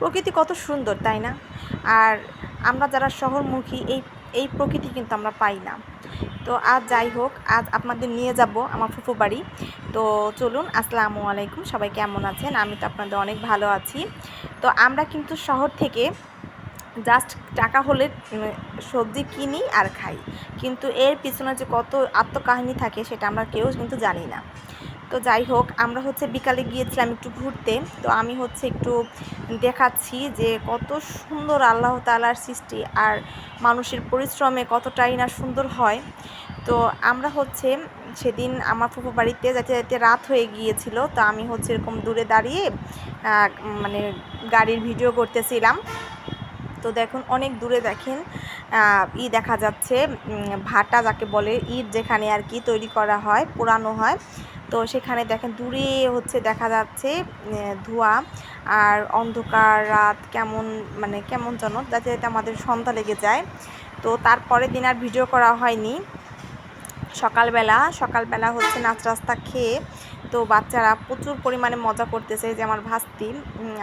প্রকৃতি কত সুন্দর, তাই না? আর আমরা যারা শহরমুখী, এই এই প্রকৃতি কিন্তু আমরা পাই না। তো আজ যাই হোক, আজ আপনাদের নিয়ে যাব আমার ফুফু বাড়ি। তো চলুন, আসসালামু আলাইকুম, সবাই কেমন আছেন? আমি তো আপনাদের অনেক ভালো আছি। তো আমরা কিন্তু শহর থেকে জাস্ট টাকা হলে সবজি কিনি আর খাই। কিন্তু এর পিছনে যে কত আত্মকাহিনী থাকে, সেটা আমরা কেউ কিন্তু জানি না। তো যাই হোক, আমরা হচ্ছে বিকালে গিয়েছিলাম একটু ঘুরতে। তো আমি হচ্ছে একটু দেখাচ্ছি যে কত সুন্দর আল্লাহ তালার সৃষ্টি আর মানুষের পরিশ্রমে কতটাই না সুন্দর হয়। তো আমরা হচ্ছে সেদিন আমার ফুফু বাড়িতে যাতে যাতে রাত হয়ে গিয়েছিল, তো আমি হচ্ছে এরকম দূরে দাঁড়িয়ে মানে গাড়ির ভিডিও করতেছিলাম। তো দেখুন, অনেক দূরে দেখেন। ই দেখা যাচ্ছে ভাটা যাকে বলে, ইট যেখানে আর কি তৈরি করা হয়, পোড়ানো হয়। তো সেখানে দেখেন দূরে হচ্ছে দেখা যাচ্ছে ধোঁয়া আর অন্ধকার রাত কেমন মানে কেমন যেন, যাতে যাতে আমাদের সন্ধ্যা লেগে যায়। তো তারপরের দিন আর ভিডিও করা হয়নি। সকালবেলা সকালবেলা হচ্ছে নাচ রাস্তা খেয়ে তো বাচ্চারা প্রচুর পরিমাণে মজা করতেছে যে আমার ভাস্তি।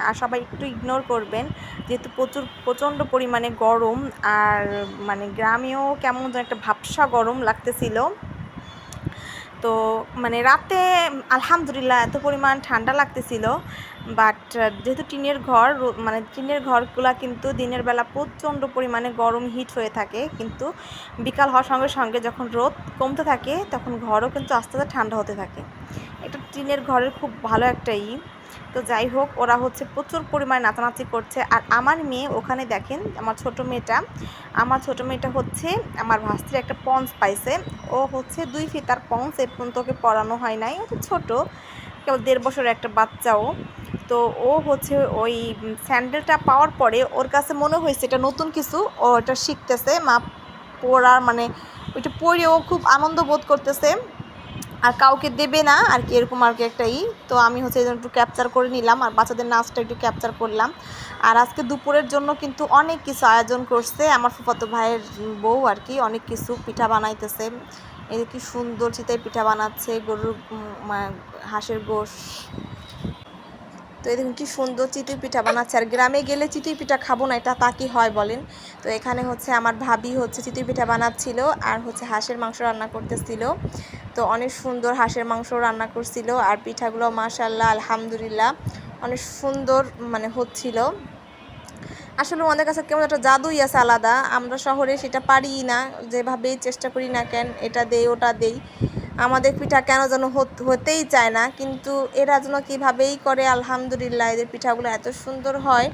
আর সবাই একটু ইগনোর করবেন, যেহেতু প্রচুর, প্রচণ্ড পরিমাণে গরম, আর মানে গ্রামেও কেমন যেন একটা ভাবসা গরম লাগতেছিল। তো মানে রাতে, আলহামদুলিল্লাহ, এত পরিমাণ ঠান্ডা লাগতেছিল, বাট যেহেতু টিনের ঘর মানে টিনের ঘরগুলা কিন্তু দিনের বেলা প্রচণ্ড পরিমাণে গরম হিট হয়ে থাকে, কিন্তু বিকাল হওয়ার সঙ্গে সঙ্গে যখন রোদ কমতে থাকে, তখন ঘরও কিন্তু আস্তে আস্তে ঠান্ডা হতে থাকে। টিনের ঘরের খুব ভালো একটা ই। তো যাই হোক, ওরা হচ্ছে প্রচুর পরিমাণে নাচানাচি করছে। আর আমার মেয়ে ওখানে দেখেন, আমার ছোট মেয়েটা, আমার ছোট মেয়েটা হচ্ছে আমার ভাস্তির একটা পন্স পাইছে। ও হচ্ছে দুই ফিতার পন্স, এ পর্যন্ত ওকে পড়ানো হয় নাই। ও তো ছোটো, কেবল দেড় বছরের একটা বাচ্চাও। তো ও হচ্ছে ওই স্যান্ডেলটা পাওয়ার পরে ওর কাছে মনে হয়েছে এটা নতুন কিছু, ও এটা শিখতেছে। মা পড়ার মানে ওইটা পরে ও খুব আনন্দ বোধ করতেছে। আর কাউকে দেবে না, আর কি এরকম আর কি একটা ই। তো আমি হচ্ছে এই একটু ক্যাপচার করে নিলাম, আর বাচ্চাদের নাচটা একটু ক্যাপচার করলাম। আর আজকে দুপুরের জন্য কিন্তু অনেক কিছু আয়োজন করছে, আমার ফুফাতো ভাইয়ের বউ আর কি, অনেক কিছু পিঠা বানাইতেছে। এই কি সুন্দর চিতাই পিঠা বানাচ্ছে, গরুর হাঁসের গোশ। তো এই দেখুন কি সুন্দর চিতই পিঠা বানাচ্ছে। আর গ্রামে গেলে চিতই পিঠা খাব না, এটা তা কি হয় বলেন? তো এখানে হচ্ছে আমার ভাবি হচ্ছে চিতই পিঠা বানাচ্ছিল, আর হচ্ছে হাঁসের মাংস রান্না করতেছিল। তো অনেক সুন্দর হাঁসের মাংস রান্না করছিল আর পিঠাগুলো মাশাল্লাহ আলহামদুলিল্লাহ অনেক সুন্দর মানে হচ্ছিল। আসলে আমাদের কাছে কেমন একটা জাদুই আছে আলাদা, আমরা শহরে সেটা পারি না যেভাবেই চেষ্টা করি না কেন এটা দেই, ওটা দেই। আমাদের পিঠা কেন যেন হত- হতেই চায় না, কিন্তু এরা যেন কীভাবেই করে, আলহামদুলিল্লাহ এদের পিঠাগুলো এত সুন্দর হয়।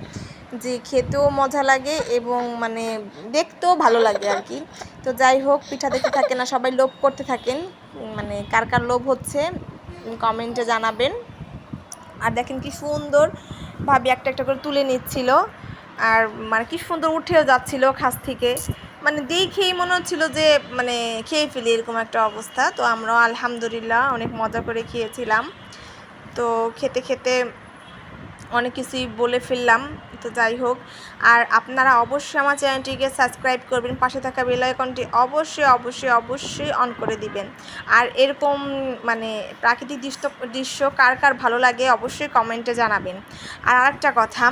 যে খেতেও মজা লাগে এবং মানে দেখতেও ভালো লাগে আর কি। তো যাই হোক, পিঠা দেখতে থাকেন না, সবাই লোভ করতে থাকেন। মানে কার কার লোভ হচ্ছে, কমেন্টে জানাবেন। আর দেখেন কি সুন্দর ভাবি একটা একটা করে তুলে নিচ্ছিল। আর মানে কি সুন্দর উঠেও যাচ্ছিল খাস থেকে। মানে দেখেই মনে হচ্ছিল যে মানে খেয়ে ফেলি এরকম একটা অবস্থা। তো আমরাও আলহামদুলিল্লাহ অনেক মজা করে খেয়েছিলাম। তো খেতে খেতে অনেক কিছুই বলে ফেললাম, তো যাই হোক। আর আপনারা অবশ্যই আমার চ্যানেলটিকে সাবস্ক্রাইব করবেন, পাশে থাকা বেল অবশ্যই অবশ্যই অবশ্যই অন করে দিবেন। আর এরকম মানে প্রাকৃতিক দৃশ্য দৃশ্য কার কার ভালো লাগে অবশ্যই কমেন্টে জানাবেন। আর আরেকটা কথা,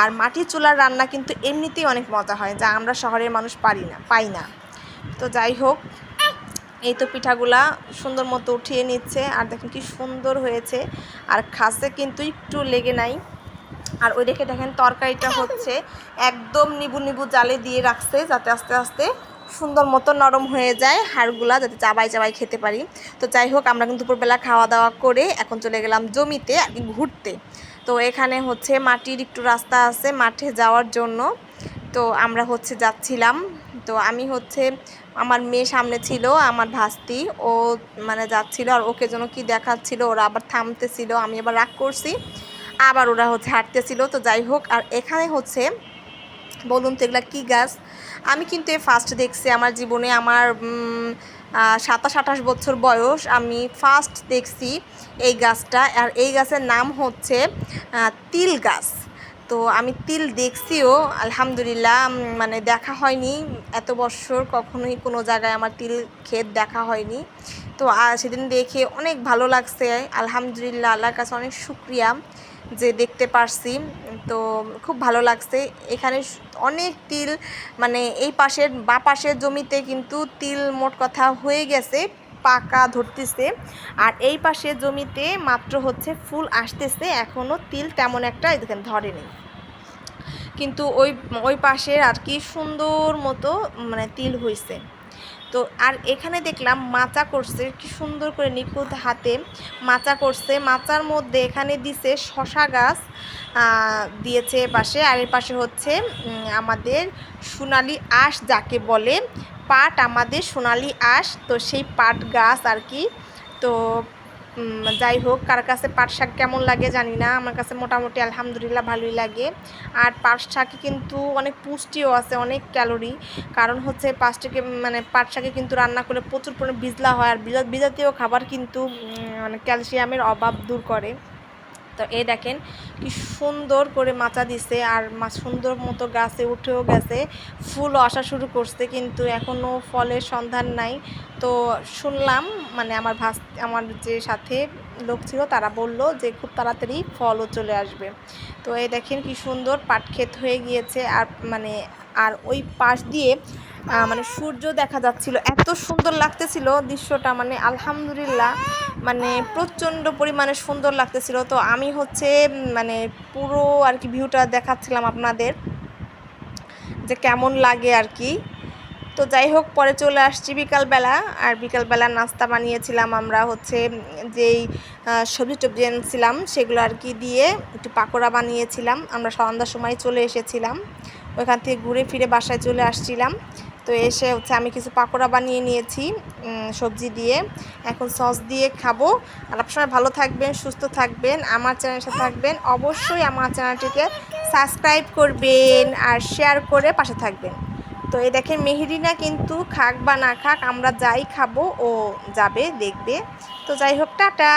আর মাটির চুলার রান্না কিন্তু এমনিতেই অনেক মজা হয়, যা আমরা শহরের মানুষ পারি না, পাই না। তো যাই হোক, এই তো পিঠাগুলা সুন্দর মতো উঠিয়ে নিচ্ছে, আর দেখেন কি সুন্দর হয়েছে। আর খাসে কিন্তু একটু লেগে নাই। আর ওই দেখে দেখেন তরকারিটা হচ্ছে একদম নিবু নিবু জালে দিয়ে রাখছে যাতে আস্তে আস্তে সুন্দর মতো নরম হয়ে যায় হাড়গুলা, যাতে চাবাই চাবাই খেতে পারি। তো যাই হোক, আমরা কিন্তু দুপুরবেলা খাওয়া দাওয়া করে এখন চলে গেলাম জমিতে আর ঘুরতে। তো এখানে হচ্ছে মাটির একটু রাস্তা আছে মাঠে যাওয়ার জন্য। তো আমরা হচ্ছে যাচ্ছিলাম। তো আমি হচ্ছে আমার মেয়ে সামনে ছিল, আমার ভাস্তি। ও মানে যাচ্ছিল আর ওকে যেন কি দেখাচ্ছিল, ওরা আবার থামতেছিল, আমি আবার রাগ করছি। আবার ওরা হচ্ছে হাঁটতেছিল। তো যাই হোক, আর এখানে হচ্ছে, বলুন তো এগুলা কী গাছ? আমি কিন্তু এ ফার্স্ট দেখছি আমার জীবনে আমার সাতাশ, আঠাশ বছর বয়স, আমি ফার্স্ট দেখছি এই গাছটা। আর এই গাছের নাম হচ্ছে তিল গাছ। তো আমি তিল দেখছিও, আলহামদুলিল্লাহ মানে দেখা হয়নি। এত বছর কখনোই কোনো জায়গায় আমার তিল ক্ষেত দেখা হয়নি। তো সেদিন দেখে অনেক ভালো লাগছে। আলহামদুলিল্লাহ, আল্লাহর কাছে অনেক শুক্রিয়া। যে দেখতে পারছি, তো খুব ভালো লাগছে। এখানে অনেক তিল মানে এই পাশের বা পাশের জমিতে কিন্তু তিল মোট কথা হয়ে গেছে, পাকা ধরতেছে। আর এই পাশের জমিতে মাত্র হচ্ছে ফুল আসতেছে এখনও তিল তেমন একটা এই দেখেন ধরেনি। কিন্তু ওই ওই পাশের আর কি সুন্দর মতো মানে তিল হয়েছে তো আর এখানে দেখলাম মাচা করছে, কি সুন্দর করে নিখুঁত হাতে মাচা করছে। মাচার মধ্যে এখানে দিছে শশা গাছ দিয়েছে পাশে। আর এর পাশে হচ্ছে আমাদের সোনালি আঁশ যাকে বলে। পাট, আমাদের সোনালি আঁশ। তো সেই পাট গাছ আর কি। তো যাই হোক, কার কাছে পাট শাক কেমন লাগে জানি না। আমার কাছে মোটামুটি আলহামদুলিল্লাহ ভালোই লাগে। আর পাট শাকে কিন্তু অনেক পুষ্টিও আছে, অনেক ক্যালোরি। কারণ হচ্ছে পাটটাকে মানে পাট শাকে কিন্তু রান্না করলে প্রচুর পরিমাণে বিজলা হয়। আর বিজা- বিজাতীয় খাবার কিন্তু মানে ক্যালসিয়ামের অভাব দূর করে। তো এ দেখেন কি সুন্দর করে মাচা দিছে আর সুন্দর মতো গাছে উঠেও গেছে। ফুল আসা শুরু করছে কিন্তু এখনও ফলের সন্ধান নাই। তো শুনলাম মানে আমার ভাস, আমার যে সাথে লোক ছিল, তারা বলল যে খুব তাড়াতাড়ি ফলও চলে আসবে। তো এই দেখেন কি সুন্দর পাট ক্ষেত হয়ে গিয়েছে। আর মানে আর ওই পাশ দিয়ে মানে সূর্য দেখা যাচ্ছিল। এত সুন্দর লাগতেছিল দৃশ্যটা মানে আলহামদুলিল্লাহ মানে প্রচণ্ড পরিমাণে সুন্দর লাগতেছিল। তো আমি হচ্ছে মানে পুরো আর কি ভিউটা দেখাচ্ছিলাম আপনাদের, যে কেমন লাগে আর কি। তো যাই হোক, পরে চলে আসছি বিকালবেলা। আর বিকালবেলা নাস্তা বানিয়েছিলাম আমরা হচ্ছে যেই সবজি টবজি এনেছিলাম, সেগুলো আর কি দিয়ে একটু পাকোড়া বানিয়েছিলাম। আমরা সন্ধ্যার সময় চলে এসেছিলাম। ওইখান থেকে ঘুরে ফিরে বাসায় চলে আসছিলাম। তো এসে হচ্ছে আমি কিছু পাকোড়া বানিয়ে নিয়েছি সবজি দিয়ে। এখন সস দিয়ে খাব। আর আপনারা ভালো থাকবেন, সুস্থ থাকবেন, আমার চ্যানেলের সাথে থাকবেন। অবশ্যই আমার চ্যানেলটিকে সাবস্ক্রাইব করবেন আর শেয়ার করে পাশে থাকবেন। তো এই দেখেন মেহেরিনা কিন্তু খাক বা না খাক, আমরা যাই খাব, ও যাবে, দেখবে। তো যাই হোক, টাটা।